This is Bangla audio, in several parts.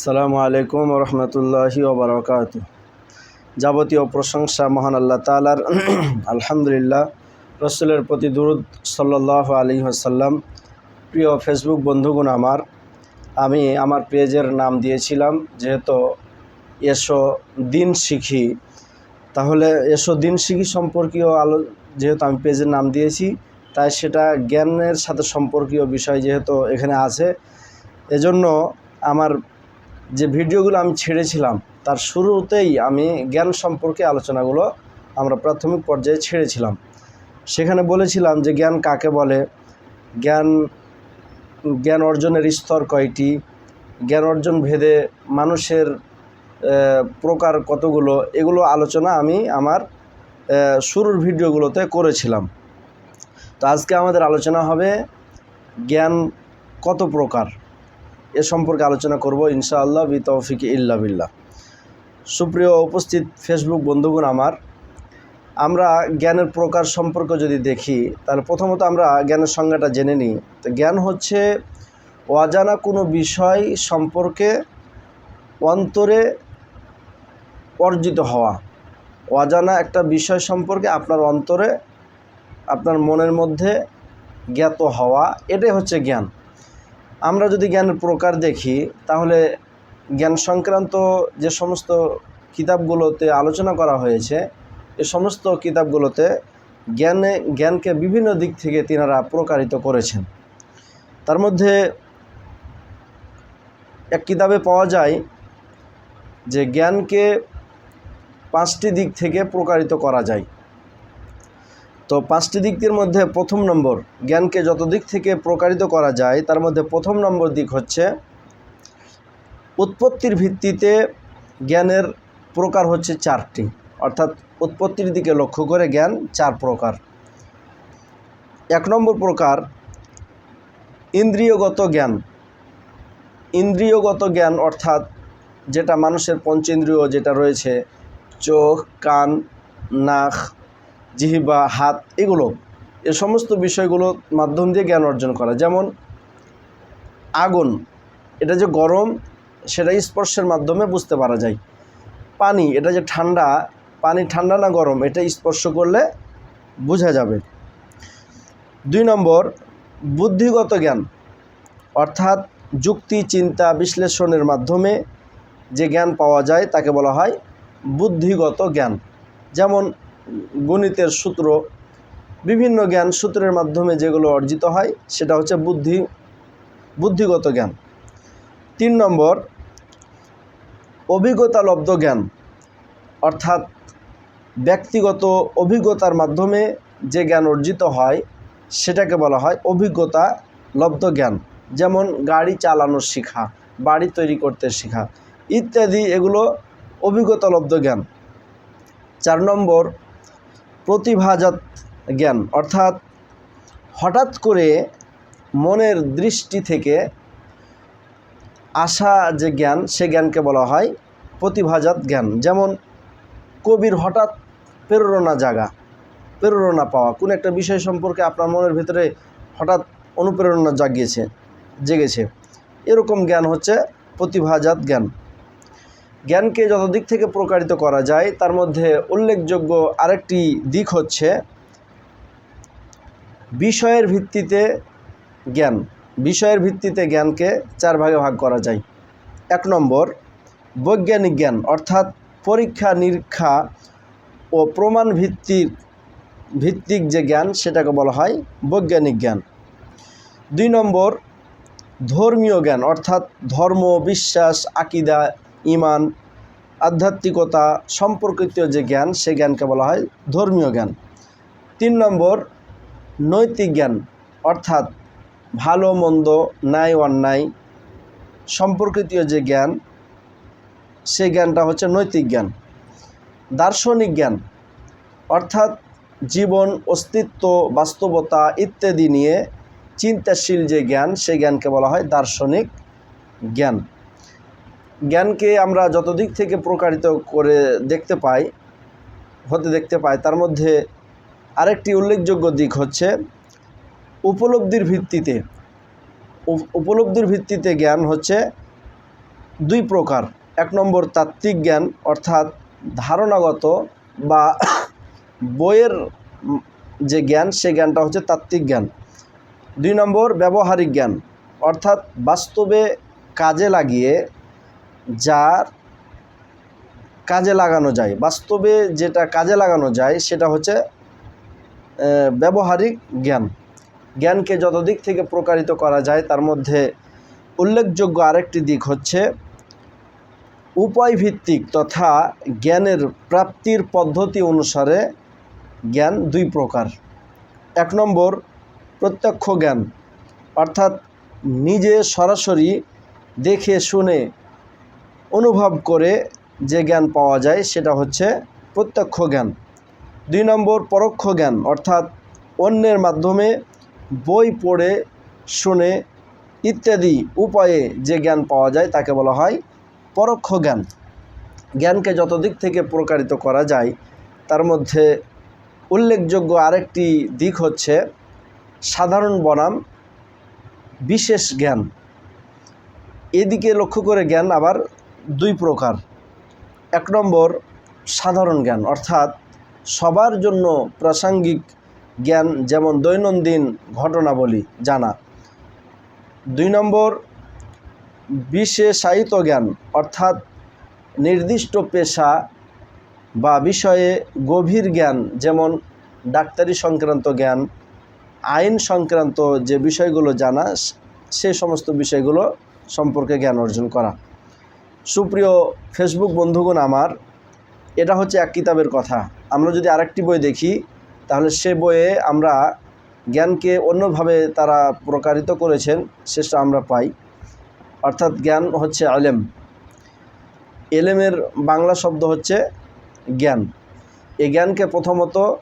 আসসালামু আলাইকুম রহমতুল্লাহি ওবরাকাত যাবতীয় প্রশংসা মহান আল্লাহ তালার আলহামদুলিল্লাহ, রসুলের প্রতি দুরুদ সাল্লাহ আলী আসাল্লাম প্রিয় ফেসবুক বন্ধুগণ আমার, আমি আমার পেজের নাম দিয়েছিলাম, যেহেতু এসো দিন শিখি। তাহলে এসো দিন শিখি সম্পর্কীয় আলো, যেহেতু আমি পেজের নাম দিয়েছি, তাই সেটা জ্ঞানের সাথে সম্পর্কীয় বিষয় যেহেতু এখানে আছে। এজন্য আমার যে ভিডিওগুলো আমি ছেড়েছিলাম, তার শুরুতেই আমি জ্ঞান সম্পর্কে আলোচনাগুলো আমরা প্রাথমিক পর্যায়ে ছেড়েছিলাম। সেখানে বলেছিলাম যে জ্ঞান কাকে বলে? জ্ঞান জ্ঞান অর্জনের স্তর কয়টি? জ্ঞান অর্জন ভেদে মানুষের প্রকার কতগুলো? এগুলো আলোচনা আমি আমার শুরুর ভিডিওগুলোতে করেছিলাম। তো আজকে আমাদের আলোচনা হবে জ্ঞান কত প্রকার? এ সম্পর্কে আলোচনা করব, ইনশাআল্লাহ বি তৌফিক ইল্লা বিল্লাহ। সুপ্রিয় উপস্থিত ফেসবুক বন্ধুগণ আমার, আমরা জ্ঞানের প্রকার সম্পর্ক যদি দেখি, তাহলে প্রথমত আমরা জ্ঞানের সংজ্ঞাটা জেনে নিই। তো জ্ঞান হচ্ছে অজানা কোনো বিষয় সম্পর্কে অন্তরে অর্জিত হওয়া। অজানা একটা বিষয় সম্পর্কে আপনার অন্তরে, আপনার মনের মধ্যে জ্ঞাত হওয়া, এটাই হচ্ছে জ্ঞান। আমরা যদি জ্ঞানের প্রকার দেখি, তাহলে জ্ঞান সংক্রান্ত যে সমস্ত কিতাবগুলোতে আলোচনা করা হয়েছে, এ সমস্ত কিতাবগুলোতে জ্ঞানে, জ্ঞানকে বিভিন্ন দিক থেকে তিনারা প্রকারিত করেছেন। তার মধ্যে এক কিতাবে পাওয়া যায় যে জ্ঞানকে পাঁচটি দিক থেকে প্রকারিত করা যায়। তো পাঁচটি দিকের মধ্যে প্রথম নম্বর, জ্ঞানকে যত দিক থেকে প্রকারিত করা যায়, তার মধ্যে প্রথম নম্বর দিক হচ্ছে উৎপত্তির ভিত্তিতে জ্ঞানের প্রকার হচ্ছে চারটি। অর্থাৎ উৎপত্তির দিকে লক্ষ্য করে জ্ঞান চার প্রকার। এক নম্বর প্রকার, ইন্দ্রিয়গত জ্ঞান। ইন্দ্রিয়গত জ্ঞান অর্থাৎ যেটা মানুষের পঞ্চেন্দ্রিয় যেটা রয়েছে, চোখ, কান, নাক জিহিবা, হাত, এগুলো। এ সমস্ত বিষয়গুলোর মাধ্যম দিয়ে জ্ঞান অর্জন করা। যেমন আগুন, এটা যে গরম, সেটা স্পর্শের মাধ্যমে বুঝতে পারা যায়। পানি, এটা যে ঠান্ডা, পানি ঠান্ডা না গরম, এটা স্পর্শ করলে বোঝা যাবে। দুই নম্বর, বুদ্ধিগত জ্ঞান, অর্থাৎ যুক্তি, চিন্তা, বিশ্লেষণের মাধ্যমে যে জ্ঞান পাওয়া যায়, তাকে বলা হয় বুদ্ধিগত জ্ঞান। যেমন গণিতের সূত্র, বিভিন্ন জ্ঞান সূত্রের মাধ্যমে যেগুলো অর্জিত হয়, সেটা হচ্ছে বুদ্ধি, বুদ্ধিগত জ্ঞান। তিন নম্বর, অভিজ্ঞতালব্ধ জ্ঞান, অর্থাৎ ব্যক্তিগত অভিজ্ঞতার মাধ্যমে যে জ্ঞান অর্জিত হয়, সেটাকে বলা হয় অভিজ্ঞতা লব্ধ জ্ঞান। যেমন গাড়ি চালানো শেখা, বাড়ি তৈরি করতে শেখা, ইত্যাদি এগুলো অভিজ্ঞতালব্ধ জ্ঞান। চার নম্বর প্রতিভাজাত জ্ঞান। অর্থাৎ হঠাৎ করে মনের দৃষ্টি থেকে আসা যে জ্ঞান, সে জ্ঞানকে বলা হয় প্রতিভাজাত জ্ঞান। যেমন কবির হঠাৎ প্রেরণা জাগা, প্রেরণা পাওয়া। কোন একটা বিষয় সম্পর্কে আপনার মনের ভিতরে হঠাৎ অনুপ্রেরণা জাগিয়েছে, জেগেছে। এরকম জ্ঞান হচ্ছে প্রতিভাজাত জ্ঞান। জ্ঞানকে যত দিক থেকে প্রকারিত করা যায়, তার মধ্যে উল্লেখযোগ্য আরেকটি দিক হচ্ছে বিষয়ের ভিত্তিতে জ্ঞান। বিষয়ের ভিত্তিতে জ্ঞানকে চার ভাগে ভাগ করা যায়। এক নম্বর, বৈজ্ঞানিক জ্ঞান, অর্থাৎ পরীক্ষা, নিরীক্ষা ও প্রমাণ ভিত্তির, ভিত্তিক যে জ্ঞান, সেটাকে বলা হয় বৈজ্ঞানিক জ্ঞান। দুই নম্বর, ধর্মীয় জ্ঞান, অর্থাৎ ধর্ম, বিশ্বাস, আকিদা ইমান, আধ্যাত্মিকতা সম্পর্কিত যে জ্ঞান, সে জ্ঞানকে বলা হয় ধর্মীয় জ্ঞান। তিন নম্বর, নৈতিক জ্ঞান, অর্থাৎ ভালো, মন্দ, ন্যায়, অন্যায় সম্পর্কিত যে জ্ঞান সেই জ্ঞানটা হচ্ছে নৈতিক জ্ঞান। দার্শনিক জ্ঞান, অর্থাৎ জীবন, অস্তিত্ব, বাস্তবতা ইত্যাদি নিয়ে চিন্তাশীল যে জ্ঞান সেই জ্ঞানকে বলা হয় দার্শনিক জ্ঞান। জ্ঞানকে আমরা যত দিক থেকে প্রকারিত করে দেখতে পাই, হতে দেখতে পাই, তার মধ্যে আরেকটি উল্লেখযোগ্য দিক হচ্ছে উপলব্ধির ভিত্তিতে। উপ- উপলব্ধির ভিত্তিতে জ্ঞান হচ্ছে দুই প্রকার। এক নম্বর তাত্ত্বিক জ্ঞান, অর্থাৎ ধারণাগত বা বইয়ের যে জ্ঞান, সে জ্ঞানটা হচ্ছে তাত্ত্বিক জ্ঞান। দুই নম্বর ব্যবহারিক জ্ঞান, অর্থাৎ বাস্তবে কাজে লাগিয়ে যার কাজে লাগানো যায়, বাস্তবে যেটা কাজে লাগানো যায় সেটা হচ্ছে ব্যবহারিক জ্ঞান। জ্ঞানকে যত দিক থেকে প্রকারিত করা যায় তার মধ্যে উল্লেখযোগ্য আরেকটি দিক হচ্ছে উপায় ভিত্তিক তথা জ্ঞানের প্রাপ্তির পদ্ধতি অনুসারে জ্ঞান দুই প্রকার। এক নম্বর, প্রত্যক্ষ জ্ঞান, অর্থাৎ নিজে সরাসরি দেখে শুনে অনুভব করে যে জ্ঞান পাওয়া যায় সেটা হচ্ছে প্রত্যক্ষ জ্ঞান। দুই নম্বর, পরোক্ষ জ্ঞান, অর্থাৎ অন্যের মাধ্যমে বই পড়ে, শুনে ইত্যাদি উপায়ে যে জ্ঞান পাওয়া যায় তাকে বলা হয় পরোক্ষ জ্ঞান। জ্ঞানকে যত দিক থেকে প্রকারিত করা যায়, তার মধ্যে উল্লেখযোগ্য আরেকটি দিক হচ্ছে সাধারণ বনাম, বিশেষ জ্ঞান। এদিকে লক্ষ্য করে জ্ঞান আবার দুই প্রকার। এক নম্বর, সাধারণ জ্ঞান, অর্থাৎ সবার জন্য প্রাসঙ্গিক জ্ঞান, যেমন দৈনন্দিন ঘটনাবলী, জানা। দুই নম্বর, বিশেষায়িত জ্ঞান, অর্থাৎ নির্দিষ্ট পেশা বা বিষয়ে গভীর জ্ঞান, যেমন ডাক্তারি সংক্রান্ত জ্ঞান, আইন সংক্রান্ত যে বিষয়গুলো জানা, সে সমস্ত বিষয়গুলো সম্পর্কে জ্ঞান অর্জন করা। সুপ্রিয় ফেসবুক বন্ধুগণ আমার, এটা হচ্ছে এক কিতাবের কথা। আমরা যদি আরেকটি বই দেখি, তাহলে সে বইয়ে আমরা জ্ঞানকে অন্যভাবে তারা প্রকারিত করেছেন, সেটা আমরা পাই। অর্থাৎ জ্ঞান হচ্ছে আলেম। এলেমের বাংলা শব্দ হচ্ছে জ্ঞান। এই জ্ঞানকে প্রথমত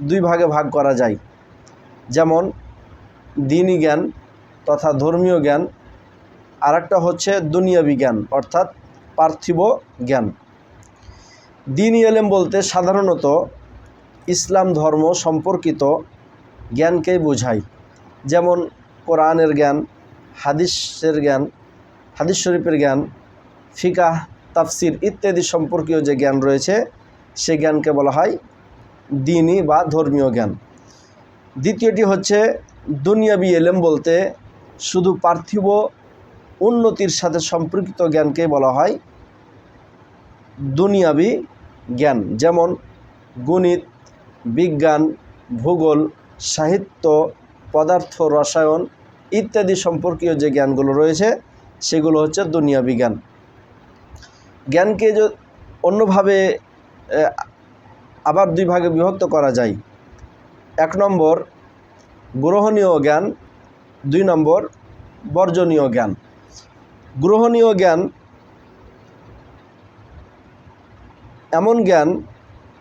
দুই ভাগে ভাগ করা যায়। যেমন, দিনী জ্ঞান তথা ধর্মীয় জ্ঞান। আরেকটা হচ্ছে দুনিয়াবি জ্ঞান, অর্থাৎ পার্থিব জ্ঞান। দিন এলেম বলতে সাধারণত ইসলাম ধর্ম সম্পর্কিত জ্ঞানকেই বোঝায়। যেমন কোরআনের জ্ঞান, হাদিসের জ্ঞান, হাদিস শরীফের জ্ঞান, ফিকাহ, তাফসির ইত্যাদি সম্পর্কীয় যে জ্ঞান রয়েছে, সে জ্ঞানকে বলা হয় দিনই বা ধর্মীয় জ্ঞান। দ্বিতীয়টি হচ্ছে দুনিয়াবি এলেম বলতে শুধু পার্থিব উন্নতির সাথে সম্পর্কিত জ্ঞানকে বলা হয় দুনিয়াবি জ্ঞান। যেমন গণিত, বিজ্ঞান, ভূগোল, সাহিত্য, পদার্থ, রসায়ন ইত্যাদি সম্পর্কীয় যে জ্ঞানগুলো রয়েছে, সেগুলো হচ্ছে দুনিয়া বিজ্ঞান জ্ঞানকে অন্যভাবে আবার দুই ভাগে বিভক্ত করা যায়। এক নম্বর, গ্রহণীয় জ্ঞান, দুই নম্বর, বর্জনীয় জ্ঞান। গ্রহণীয় জ্ঞান, এমন জ্ঞান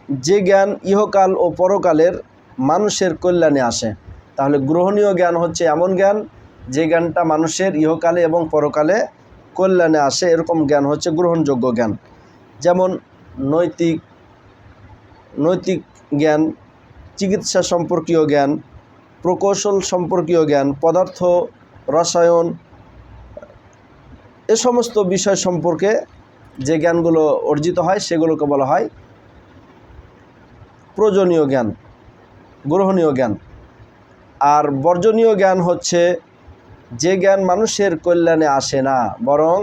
যে জ্ঞান ইহকাল ও পরকালের মানুষের কল্যাণে আসে। তাহলে গ্রহণীয় জ্ঞান হচ্ছে এমন জ্ঞান যে জ্ঞানটা মানুষের ইহকালে এবং পরকালে কল্যাণে আসে। এরকম জ্ঞান হচ্ছে গ্রহণযোগ্য জ্ঞান। যেমন নৈতিক নৈতিক জ্ঞান, চিকিৎসা সম্পর্কীয় জ্ঞান, প্রকৌশল সম্পর্কীয় জ্ঞান, পদার্থ, রসায়ন এ সমস্ত বিষয় সম্পর্কে যে জ্ঞানগুলো অর্জিত হয়, সেগুলোকে বলা হয় প্রয়োজনীয় জ্ঞান, গ্রহণীয় জ্ঞান। আর বর্জনীয় জ্ঞান হচ্ছে যে জ্ঞান মানুষের কল্যাণে আসে না, বরং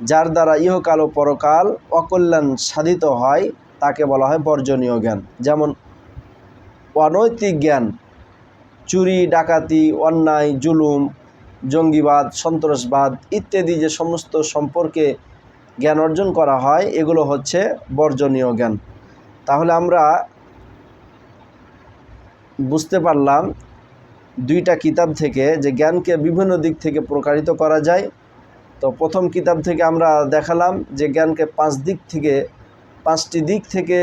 যার দ্বারা ইহকাল ও পরকাল অকল্যাণ সাধিত হয়, তাকে বলা হয় বর্জনীয় জ্ঞান। যেমন অনৈতিক জ্ঞান, চুরি, ডাকাতি, অন্যায়, জুলুম জঙ্গিবাদ, সন্ত্রাসবাদ ইত্যাদি যে সমস্ত সম্পর্কে জ্ঞান অর্জন করা হয়, এগুলো হচ্ছে বর্জনীয় জ্ঞান। তাহলে আমরা বুঝতে পারলাম দুইটা কিতাব থেকে যে জ্ঞানকে বিভিন্ন দিক থেকে প্রকারিত করা যায়। তো প্রথম কিতাব থেকে আমরা দেখালাম যে জ্ঞানকে পাঁচ দিক থেকে, পাঁচটি দিক থেকে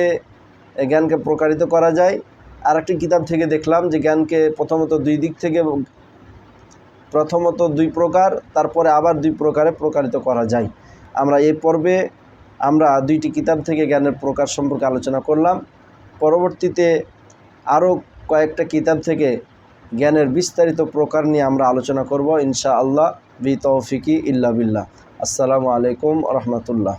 জ্ঞানকে প্রকারিত করা যায়। আর একটি কিতাব থেকে দেখলাম যে জ্ঞানকে প্রথমত দুই দিক থেকে প্রথমত দুই প্রকার, তারপরে আবার দুই প্রকারে প্রকারিত করা যায়। আমরা এই পর্বে আমরা দুইটি কিতাব থেকে জ্ঞানের প্রকার সম্পর্কে আলোচনা করলাম। পরবর্তীতে আরও কয়েকটা কিতাব থেকে জ্ঞানের বিস্তারিত প্রকার নিয়ে আমরা আলোচনা করব ইনশা আল্লাহ বি তৌফিকি ইল্লা বিল্লাহ। আসসালামু আলাইকুম রহমতুল্লাহ।